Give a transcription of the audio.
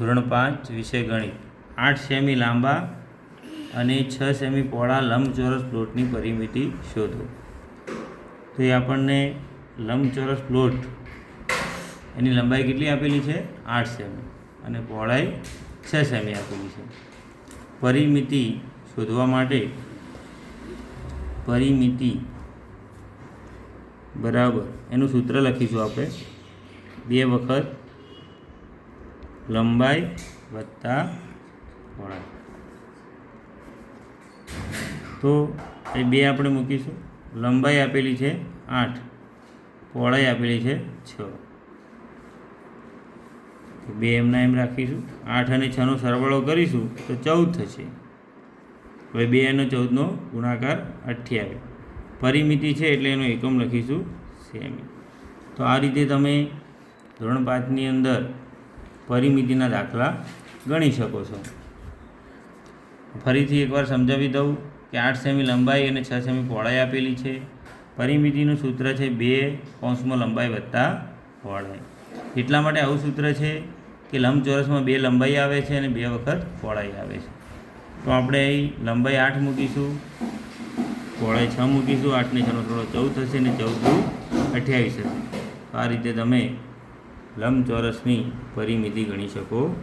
ધોરણ પાંચ વિષય ગણિત. આઠ સેમી લાંબા અને છ સેમી પહોળા લંબચોરસ પ્લોટની પરિમિતિ શોધો. તો એ આપણને લંબચોરસ પ્લોટ એની લંબાઈ કેટલી આપેલી છે? આઠ સેમી. અને પહોળાઈ છ સેમી આપેલી છે. પરિમિતિ શોધવા માટે પરિમિતિ બરાબર, એનું સૂત્ર લખીશું આપણે. બે વખત લંબાઈ વત્તા પહોળાઈ તો એ બે આપણે મૂકીશું. લંબાઈ આપેલી છે આઠ. પહોળાઈ આપેલી છે છ. બે એમના એમ રાખીશું. આઠ અને છનો સરવાળો કરીશું તો ચૌદ થશે. હવે બે અને ચૌદનો ગુણાકાર અઠ્યાવીસ. પરિમિતિ છે એટલે એનો એકમ લખીશું સેમી. તો આ રીતે તમે ધોરણ પાંચની અંદર પરિમિતિના દાખલા ગણી શકો છો. ફરીથી એકવાર સમજાવી દઉં કે આઠ સેમી લંબાઈ અને છ સેમી પહોળાઈ આપેલી છે. પરિમિતિનું સૂત્ર છે બે કૌંસમાં લંબાઈ વત્તા પહોળાઈ. એટલા માટે આવું સૂત્ર છે કે લંબચોરસમાં બે લંબાઈ આવે છે અને બે વખત પહોળાઈ આવે છે. તો આપણે અહીં લંબાઈ આઠ મૂકીશું, પહોળાઈ છ મૂકીશું, આઠને છનો થોડો ચૌદ થશે અને ચૌદ અઠ્યાવીસ થશે આ રીતે તમે લંબચોરસની પરિમિતિ ગણી શકો.